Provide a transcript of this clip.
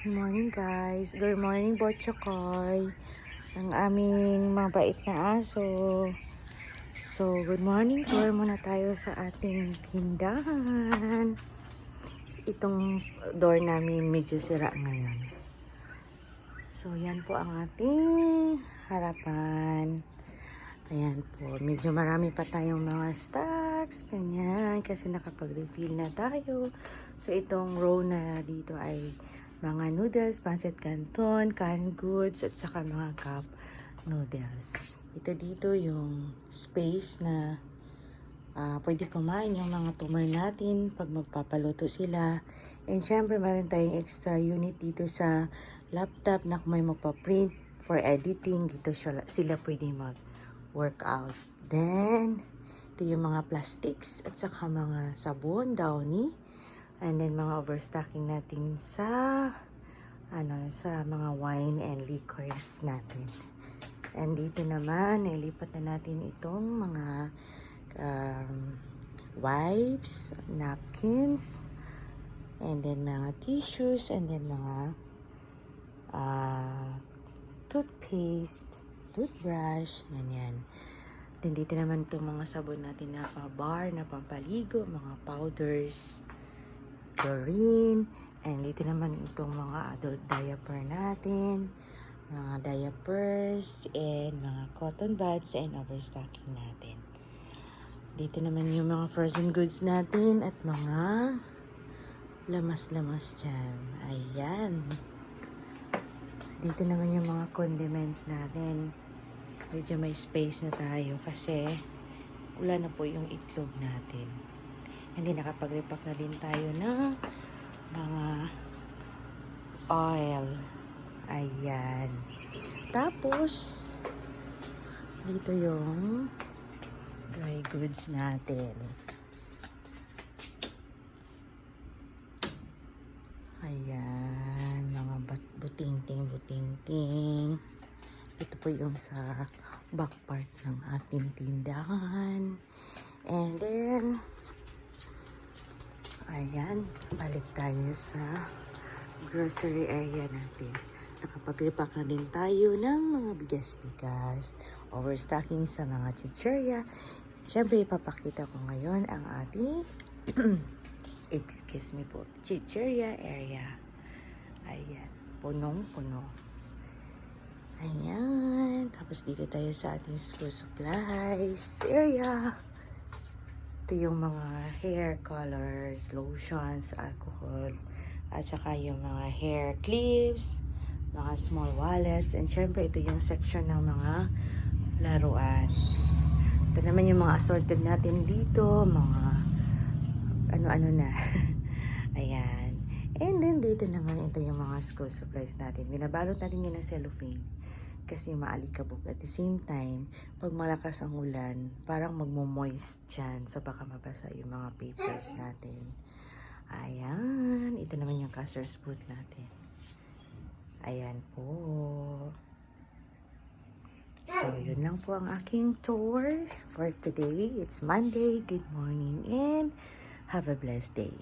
Good morning guys. Good morning Botchokoy. Ang aming mabait na aso. So, good morning. Tour muna tayo sa ating tindahan. Itong door namin medyo sira ngayon. So, yan po ang ating harapan. Ayan po. Medyo marami pa tayong mga stocks. Ganyan. Kasi nakapag-refill na tayo. So, itong row na dito ay mga noodles, pancit canton, canned goods, at saka mga cup noodles. Ito dito yung space na ah, pwede kumain yung mga tumor natin pag magpapaluto sila. And syempre, meron tayong extra unit dito sa laptop na kung may magpa-print for editing. Dito sila, sila pwede mag-workout. Then, ito yung mga plastics at saka mga sabon, downy. And then mga overstocking natin sa ano sa mga wine and liquors natin. And dito naman, nilipat na natin itong mga um, wipes, napkins, and then mga tissues, and then mga uh, toothpaste, toothbrush, ganyan. Then dito naman itong mga sabon natin na pa-bar, na pampaligo, mga powders, chlorine, and dito naman itong mga adult diaper natin, mga diapers, and mga cotton buds, and overstocking natin. Dito naman yung mga frozen goods natin at mga lamas-lamas dyan. Ayan. Dito naman yung mga condiments natin. Medyo may space na tayo kasi wala na po yung itlog natin. Hindi nakapag-repack na din tayo ng mga oil. Ayan. Tapos, dito yung dry goods natin. Ayan, mga buting-ting, buting-ting. Ito po yung sa back part ng ating tindahan. And then, ayan, balik tayo sa grocery area natin. Nakapag-repack na din tayo ng mga bigas-bigas. Overstocking sa mga chicherya. Siyempre, ipapakita ko ngayon ang ating excuse me po, chicheria area. Ayan, punong-puno. Ayan, tapos dito tayo sa ating school supplies area. Ito yung mga hair colors, lotions, alcohol, at saka yung mga hair clips, mga small wallets, and syempre ito yung section ng mga laruan. Ito naman yung mga assorted natin dito, mga ano-ano na. Ayan. And then dito naman ito yung mga school supplies natin. Binabalot natin yun ng cellophane kasi maalikabok. At the same time, pag malakas ang ulan, parang magmo-moist dyan. So baka mabasa yung mga papers natin. Ayan. Ito naman yung casters boot natin. Ayan po. So, yun lang po ang aking tour for today. It's Monday. Good morning and have a blessed day.